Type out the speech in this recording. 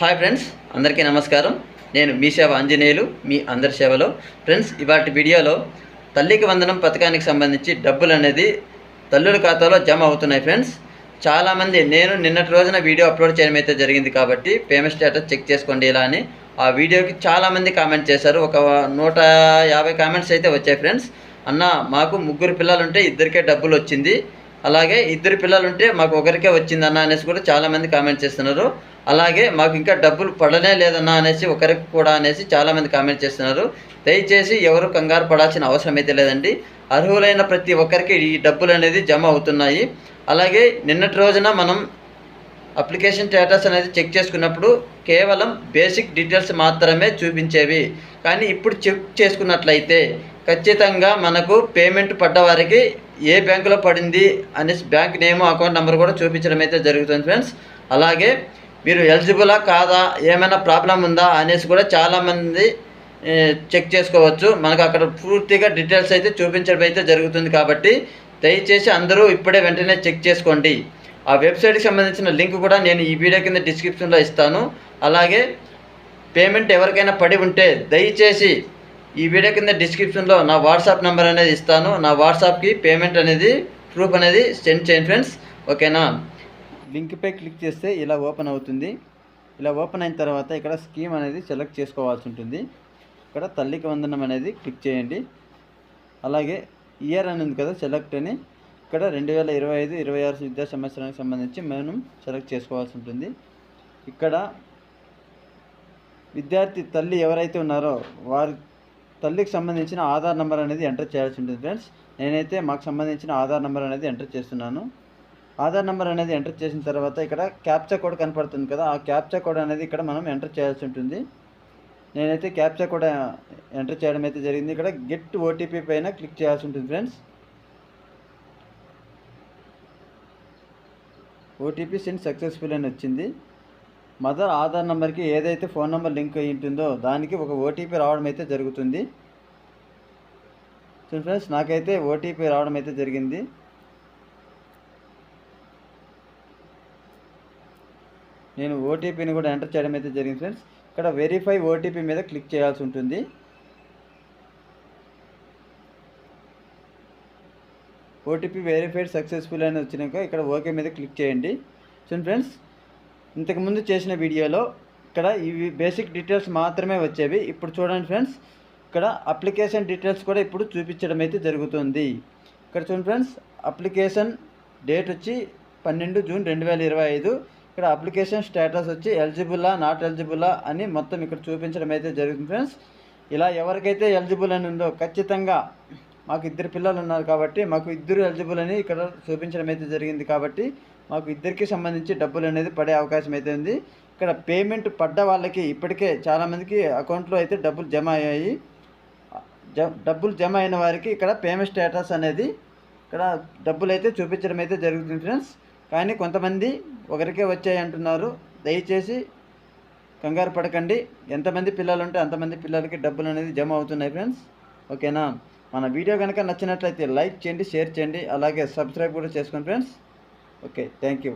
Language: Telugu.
హాయ్ ఫ్రెండ్స్ అందరికీ నమస్కారం. నేను మీ సేవ ఆంజనేయులు మీ అందరి సేవలో. ఫ్రెండ్స్ ఇవాటి వీడియోలో తల్లికి వందనం పథకానికి సంబంధించి డబ్బులు అనేది తల్లుల ఖాతాలో జమ అవుతున్నాయి ఫ్రెండ్స్ చాలామంది నేను నిన్నటి రోజున వీడియో అప్లోడ్ చేయడం అయితే జరిగింది కాబట్టి పేమెంట్ స్టేటస్ చెక్ చేసుకోండి ఇలా అని ఆ వీడియోకి చాలామంది కామెంట్ చేశారు. ఒక నూట యాభై కామెంట్స్ అయితే వచ్చాయి ఫ్రెండ్స్ అన్న మాకు ముగ్గురు పిల్లలు ఉంటే ఇద్దరికే డబ్బులు వచ్చింది. అలాగే ఇద్దరు పిల్లలు ఉంటే మాకు ఒకరికే వచ్చిందన్న అనేసి కూడా చాలామంది కామెంట్ చేస్తున్నారు. అలాగే మాకు ఇంకా డబ్బులు పడనే లేదన్నా అనేసి ఒకరికి కూడా అనేసి చాలామంది కామెంట్ చేస్తున్నారు. దయచేసి ఎవరు కంగారు పడాల్సిన అవసరం అయితే లేదండి. అర్హులైన ప్రతి ఒక్కరికి ఈ డబ్బులు అనేది జమ అవుతున్నాయి. అలాగే నిన్నటి రోజున మనం అప్లికేషన్ స్టేటస్ అనేది చెక్ చేసుకున్నప్పుడు కేవలం బేసిక్ డీటెయిల్స్ మాత్రమే చూపించేవి. కానీ ఇప్పుడు చెక్ చేసుకున్నట్లయితే ఖచ్చితంగా మనకు పేమెంట్ పడ్డ వారికి ఏ బ్యాంకులో పడింది అనేసి బ్యాంక్ నేమ్ అకౌంట్ నెంబర్ కూడా చూపించడం అయితే జరుగుతుంది ఫ్రెండ్స్. అలాగే మీరు ఎలిజిబులా కాదా? ఏమైనా ప్రాబ్లం ఉందా? అనేసి కూడా చాలామంది చెక్ చేసుకోవచ్చు. మనకు అక్కడ పూర్తిగా డీటెయిల్స్ అయితే చూపించడం అయితే జరుగుతుంది కాబట్టి దయచేసి అందరూ ఇప్పుడే వెంటనే చెక్ చేసుకోండి. ఆ వెబ్సైట్కి సంబంధించిన లింక్ కూడా నేను ఈ వీడియో కింద డిస్క్రిప్షన్లో ఇస్తాను. అలాగే పేమెంట్ ఎవరికైనా పడి ఉంటే దయచేసి ఈ వీడియో కింద డిస్క్రిప్షన్లో నా వాట్సాప్ నెంబర్ అనేది ఇస్తాను. నా వాట్సాప్కి పేమెంట్ అనేది ప్రూఫ్ అనేది సెండ్ చేయండి ఫ్రెండ్స్ ఓకేనా లింక్పై క్లిక్ చేస్తే ఇలా ఓపెన్ అవుతుంది. ఇలా ఓపెన్ అయిన తర్వాత ఇక్కడ స్కీమ్ అనేది సెలెక్ట్ చేసుకోవాల్సి ఉంటుంది. ఇక్కడ తల్లికి వందనం అనేది క్లిక్ చేయండి. అలాగే ఇయర్ అని ఉంది కదా సెలెక్ట్ అని. ఇక్కడ రెండు వేల ఇరవై ఐదు ఇరవై ఆరు విద్యా సంవత్సరానికి సంబంధించి మనం సెలెక్ట్ చేసుకోవాల్సి ఉంటుంది. ఇక్కడ విద్యార్థి తల్లి ఎవరైతే ఉన్నారో వారి తల్లికి సంబంధించిన ఆధార్ నెంబర్ అనేది ఎంటర్ చేయాల్సి ఉంటుంది ఫ్రెండ్స్. నేనైతే మాకు సంబంధించిన ఆధార్ నెంబర్ అనేది ఎంటర్ చేస్తున్నాను. ఆధార్ నెంబర్ అనేది ఎంటర్ చేసిన తర్వాత ఇక్కడ క్యాప్చా కోడ్ కనపడుతుంది కదా ఆ క్యాప్చా కోడ్ అనేది ఇక్కడ మనం ఎంటర్ చేయాల్సి ఉంటుంది. నేనైతే క్యాప్చా కోడ్ ఎంటర్ చేయడం అయితే జరిగింది. ఇక్కడ గెట్ ఓటీపీ పైన క్లిక్ చేయాల్సి ఉంటుంది ఫ్రెండ్స్. ఓటీపీ సెండ్ సక్సెస్ఫుల్ అని వచ్చింది. మదర్ ఆధార్ నెంబర్కి ఏదైతే ఫోన్ నెంబర్ లింక్ అయి ఉంటుందో దానికి ఒక ఓటీపీ రావడం అయితే జరుగుతుంది. సో ఫ్రెండ్స్ నాకైతే ఓటీపీ రావడం అయితే జరిగింది. నేను ఓటీపీని కూడా ఎంటర్ చేయడం అయితే జరిగింది ఫ్రెండ్స్. ఇక్కడ వెరిఫై ఓటీపీ మీద క్లిక్ చేయాల్సి ఉంటుంది. ఓటీపీ వెరిఫైడ్ సక్సెస్ఫుల్ అని వచ్చినాక ఇక్కడ ఓకే మీద క్లిక్ చేయండి. చూడండి ఫ్రెండ్స్. ఇంతకుముందు చేసిన వీడియోలో ఇక్కడ ఇవి బేసిక్ డీటెయిల్స్ మాత్రమే వచ్చేవి. ఇప్పుడు చూడండి ఫ్రెండ్స్. ఇక్కడ అప్లికేషన్ డీటెయిల్స్ కూడా ఇప్పుడు చూపించడం అయితే జరుగుతుంది. ఇక్కడ చూడండి ఫ్రెండ్స్. అప్లికేషన్ డేట్ వచ్చి పన్నెండు జూన్ రెండు వేల ఇరవై ఐదు. ఇక్కడ అప్లికేషన్ స్టేటస్ వచ్చి ఎలిజిబులా నాట్ ఎలిజిబులా అని మొత్తం ఇక్కడ చూపించడం అయితే జరుగుతుంది ఫ్రెండ్స్. ఇలా ఎవరికైతే ఎలిజిబుల్ అని ఉందో ఖచ్చితంగా మాకు ఇద్దరు పిల్లలు ఉన్నారు కాబట్టి మాకు ఇద్దరు ఎలిజిబుల్ అని ఇక్కడ చూపించడం అయితే జరిగింది కాబట్టి మాకు ఇద్దరికి సంబంధించి డబ్బులు అనేది పడే అవకాశం అయితే ఉంది. ఇక్కడ పేమెంట్ పడ్డ వాళ్ళకి ఇప్పటికే చాలామందికి అకౌంట్లో అయితే డబ్బులు జమ అయ్యాయి. జ డబ్బులు జమ అయిన వారికి ఇక్కడ పేమెంట్ స్టేటస్ అనేది ఇక్కడ డబ్బులు అయితే చూపించడం అయితే జరుగుతుంది ఫ్రెండ్స్. కానీ కొంతమంది ఒకరికే వచ్చాయి అంటున్నారు. దయచేసి కంగారు పడకండి. ఎంతమంది పిల్లలు ఉంటే అంతమంది పిల్లలకి డబ్బులు అనేది జమ అవుతున్నాయి ఫ్రెండ్స్. ఓకేనా? మన వీడియో కనుక నచ్చినట్లయితే లైక్ చేయండి షేర్ చేయండి. అలాగే సబ్స్క్రైబ్ కూడా చేసుకోండి ఫ్రెండ్స్. Okay thank you.